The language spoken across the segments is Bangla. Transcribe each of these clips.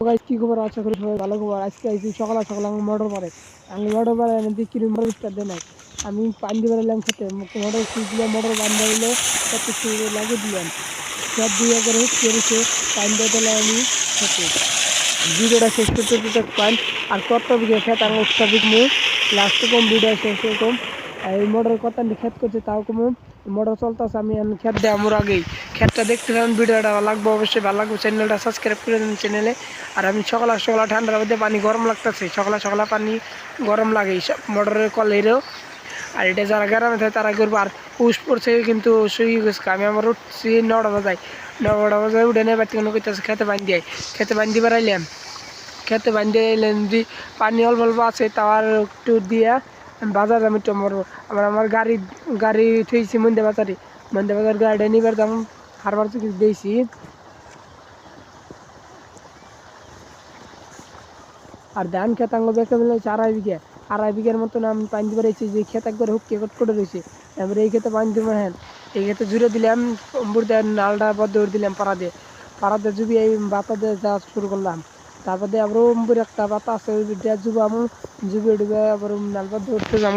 কি খবর? আশা করি সবাই ভালো খবর। আজকে আইছি সকাল সকাল আমি মোটর পারে আমি মোটর পারে এনে দিয়ে কিরম মোটর দেয় নাই। আমি পানি দিয়ে বেরোলাম খেতে। মোটর সুইচ দিলাম মোটর বান্ধা হইল। কত লাগিয়ে দিলাম। সব দিয়ে করে কেড়েছে পানি দিয়ে দিলাম আমি খেতে। ভিডিওটা শেষ করতে দিতে পান। আর কত বিঘে খেত আমার উৎসব বিঘমু লাস্টে কম ভিডিও শেষ কম এই মোটর কত খেত করছে, তাও কম মোটর চলতেছে আমি খেত দেয় আমার আগেই। খেতটা দেখতে পাবেন ভিডিওটা লাগবে অবশ্যই ভালো লাগবে। চ্যানেলটা সাবস্ক্রাইব করে দেন চ্যানেলে। আর আমি সকালে সকালে ঠান্ডার মধ্যে পানি গরম লাগতেছে। সকালে সকালে পানি গরম লাগে মোটরের কলেরও। আর এটা যারা গ্রামে থাকে, তারা করব আর পুষ পড়ছে কিন্তু শুয়ে গেছে। আমি আমার উঠছি নটা বাজায়। নটা বাজায় উঠে নেই বাড়তি কোনো করতেছে খেতে বান্ধি দিয়ে খেতে বান্ধি বেড়াইলাম খেতে বান্ধি এলেন যদি পানি অল্প অল্প আছে তার একটু দিয়া বাজার আমি একটু মরবো। আমার আমার গাড়ি গাড়ি থুইছি মন্দে বাজারে। মন্দে বাজার গাড়ি নিবার দাম, হারবার থেকে দিয়েছি আর ধান খেত আঙ্গ বেঁকে মিলে আড়াই বিঘা। আড়াই বিঘার মতন আমি পানি দিতে পেরেছি যে খেত একবার হুক কেকট করে রয়েছে এবারে এই খেতে পানি দেবো হ্যাঁ এই খেতে জুড়ে দিলাম বুড়তে নালটা বদ্ধ করে দিলাম পাড়া দিয়ে। পাড়া দিয়ে জুবি এই বাতা দিয়ে যা শুরু করলাম। তারপর আবার একটা পাতা আছে, ওই দিয়ে জুবো আমি জুবিয়ে ডুবে আবার নাল ধরতে যাব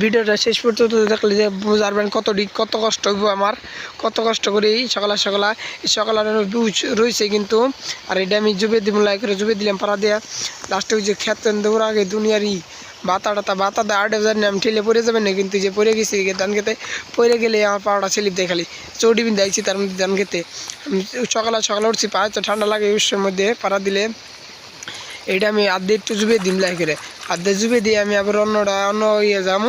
ভিডিওটা শেষ পর্যন্ত দেখলে যে বুঝারবেন কত ডিগ কত কষ্ট হইব আমার, কত কষ্ট করে এই সকালা সকালা, এই সকালে রয়েছে কিন্তু। আর এটা আমি জুবে দিব লাইক করে জুবে দিলাম, পাড়া দিয়া। লাস্টে ওই যে খেতেন দৌড়া আগে দুনিয়ারই বাতা টাতা বাতা দেয় আট হাজার আমি ঠেলে পড়ে যাবেন না, কিন্তু যে পড়ে গেছি ধান খেতে। পড়ে গেলে আমার পাওয়াটা স্লিপ দেয় খালি। চৌডি বিন তার মধ্যে ধান খেতে। সকালে সকালে উঠছি পায়ে তো ঠান্ডা লাগে উৎসের মধ্যে, পাড়া দিলে। এটা আমি আর্ধে একটু জুবে দিম লাই করে। আর্ধে জুবে দিয়ে আমি আবার অন্যটা, অন্য ইয়ে যাব।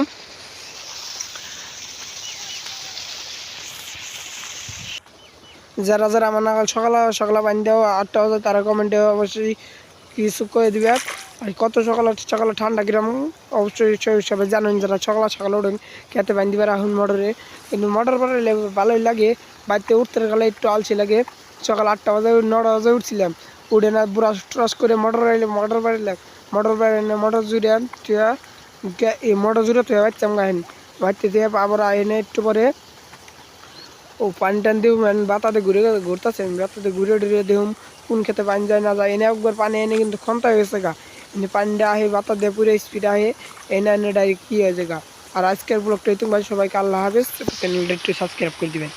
যারা যারা আমার নাগাল সকালে সকালে পানি দেওয়া আটটা বাজে তারা কমেন্টে অবশ্যই কিছু করে দিবে। আর কত সকালে সকালে ঠান্ডা কিরম অবশ্যই সবাই জানেন যারা সকালে সকালে ওঠেন খেতে পানি দিবে রাহুল মোটরে। কিন্তু মোটর বাড়াইলে ভালোই লাগে বাড়িতে উঠতে গেলে একটু আলসি লাগে। সকাল আটটা বাজে, নটা বাজে উঠছিলাম। উঠে না ব্রাশ ট্রাশ করে মোটর আইলে মোটর বাড়িলে মোটর বাড়িলে মোটর জুড়ে তুই এই মোটর জুড়ে তুই বাচ্চাম গাহেন বাড়িতে দিয়ে আবার এনে একটু পরে ও পানি টান দিও মানে বাতাতে ঘুরে ঘুরতেছে, বাতাতে ঘুরে ঘুরে দিহুম। কোন খেতে পানি যায় না যায়, এনে একবার পানি এনে কিন্তু ক্ষমতা হয়েছে গা। পানিটা আহে বাতা পুরো স্পিড আহে এনে এনে ডাইরেক্ট কি জায়গা আর আজকের ব্লগটা তোমার সবাইকে আল্লাহ হাফেজ। চ্যানেলটা একটু সাবস্ক্রাইব করে দিবেন।